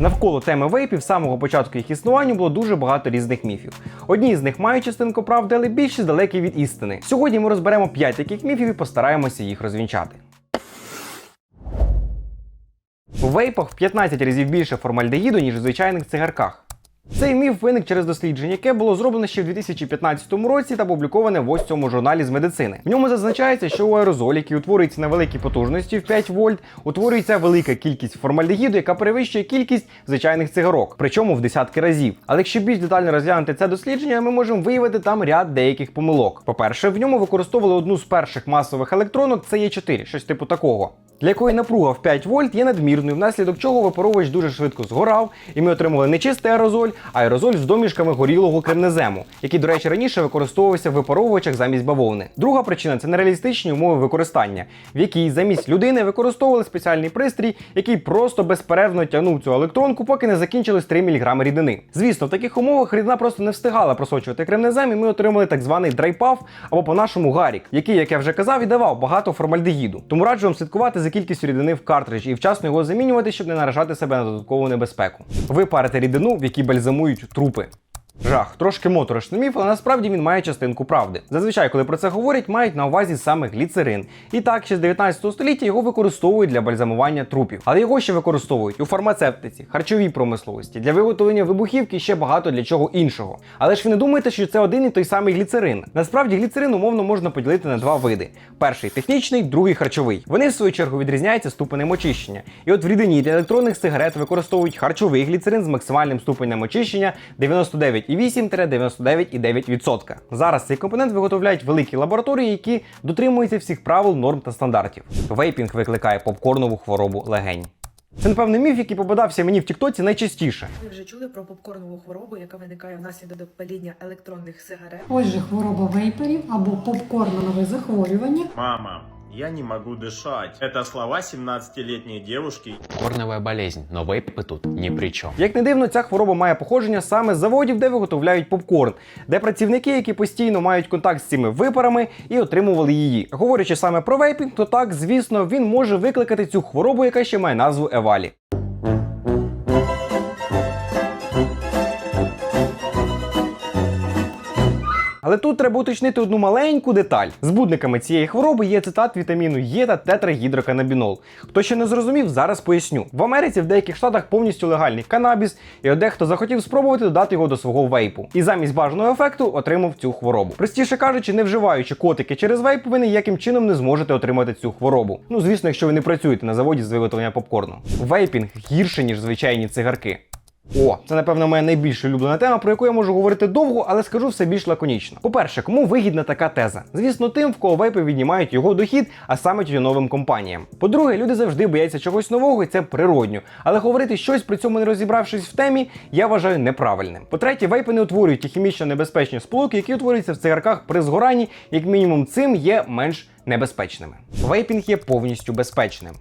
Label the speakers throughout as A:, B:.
A: Навколо теми вейпів з самого початку їх існування було дуже багато різних міфів. Одні з них мають частинку правди, але більшість далекі від істини. Сьогодні ми розберемо 5 таких міфів і постараємося їх розвінчати. У вейпах в 15 разів більше формальдегіду, ніж у звичайних цигарках. Цей міф виник через дослідження, яке було зроблено ще в 2015 році та опубліковане в ось цьому журналі з медицини. В ньому зазначається, що у аерозолі, який утворюється на великій потужності в 5 вольт, утворюється велика кількість формальдегіду, яка перевищує кількість звичайних цигарок, причому в десятки разів. Але якщо більш детально розглянути це дослідження, ми можемо виявити там ряд деяких помилок. По-перше, в ньому використовували одну з перших масових електронок, це є 4 щось типу такого. Для якої напруга в 5 вольт є надмірною, внаслідок чого випаровувач дуже швидко згорав, і ми отримали не чистий аерозоль, а аерозоль з домішками горілого кремнезему, який, до речі, раніше використовувався в випаровувачах замість бавовни. Друга причина це нереалістичні умови використання, в якій замість людини використовували спеціальний пристрій, який просто безперервно тягнув цю електронку, поки не закінчилось 3 мг рідини. Звісно, в таких умовах рідина просто не встигала просочувати кремнезем, і ми отримали так званий драйпаф або по-нашому гарік, який, як я вже казав, і давав багато формальдегіду. Тому раджу вам слідкувати за кількістю рідини в картриджі і вчасно його замінювати, щоб не наражати себе на додаткову небезпеку. Ви парите рідину, в якій бальзамують трупи. Жах, трошки моторошний міф, але насправді він має частинку правди. Зазвичай, коли про це говорять, мають на увазі саме гліцерин. І так, ще з 19 століття його використовують для бальзамування трупів. Але його ще використовують у фармацевтиці, харчовій промисловості, для виготовлення вибухівки ще багато для чого іншого. Але ж ви не думаєте, що це один і той самий гліцерин. Насправді гліцерин умовно можна поділити на два види: перший технічний, другий харчовий. Вони в свою чергу відрізняються ступенем очищення. І от в рідині для електронних сигарет використовують харчовий гліцерин з максимальним ступенем очищення 99,8-99,9%. Зараз цей компонент виготовляють великі лабораторії, які дотримуються всіх правил, норм та стандартів. Вейпінг викликає попкорнову хворобу легень. Це, напевно, міф, який попадався мені в Тіктоці найчастіше.
B: Ви вже чули про попкорнову хворобу, яка виникає внаслідок паління електронних сигарет?
C: Отже, хвороба вейперів або попкорнове захворювання
D: Мама, я не могу дышать. Это слова 17-летней девушки.
E: Корневая болезнь, но вейпы тут ни при чем.
A: Як не дивно, ця хвороба має походження саме з заводів, де виготовляють попкорн, де працівники, які постійно мають контакт з цими випарами і отримували її. Говорячи саме про вейпінг, то так, звісно, він може викликати цю хворобу, яка ще має назву Евалі. Але тут треба уточнити одну маленьку деталь. Збудниками цієї хвороби є цитат вітаміну Е та тетрагідроканабінол. Хто ще не зрозумів, зараз поясню. В Америці в деяких штатах повністю легальний канабіс, і от дехто захотів спробувати додати його до свого вейпу. І замість бажаного ефекту отримав цю хворобу. Простіше кажучи, не вживаючи котики через вейп, ви ніяким чином не зможете отримати цю хворобу. Ну звісно, якщо ви не працюєте на заводі з виготовлення попкорну. Вейпінг гірше, ніж звичайні цигарки. О, це напевно моя найбільш улюблена тема, про яку я можу говорити довго, але скажу все більш лаконічно. По-перше, кому вигідна така теза? Звісно, тим, в кого вейпи віднімають його дохід, а саме тютюновим компаніям. По-друге, люди завжди бояться чогось нового, і це природньо. Але говорити щось при цьому не розібравшись в темі, я вважаю неправильним. По-третє, вейпи не утворюють ті хімічно небезпечні сполуки, які утворюються в цигарках при згоранні, як мінімум цим є менш небезпечними. Вейпінг є повністю безпечним.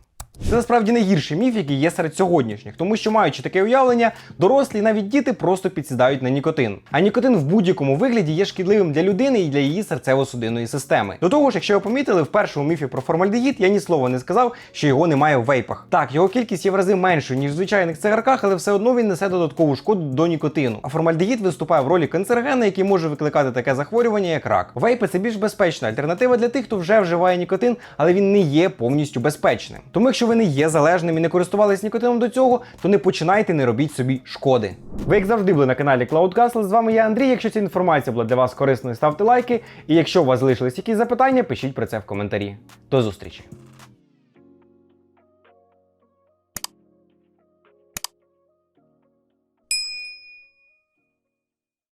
A: Це насправді найгірший міф, який є серед сьогоднішніх, тому що маючи таке уявлення, дорослі навіть діти просто підсідають на нікотин. А нікотин в будь-якому вигляді є шкідливим для людини і для її серцево-судинної системи. До того ж, якщо ви помітили, в першому міфі про формальдегід я ні слова не сказав, що його немає в вейпах. Так, його кількість є в рази меншою, ніж в звичайних цигарках, але все одно він несе додаткову шкоду до нікотину. А формальдегід виступає в ролі канцерогена, який може викликати таке захворювання, як рак. Вейпи це більш безпечна альтернатива для тих, хто вже вживає нікотин, але він не є повністю безпечним. Тому якщо ви не є залежним і не користувались нікотином до цього, то не починайте, не робіть собі шкоди. Ви як завжди були на каналі Cloud Castle, З вами я Андрій. Якщо ця інформація була для вас корисною, ставте лайки. І якщо у вас залишились якісь запитання, пишіть про це в коментарі. До зустрічі!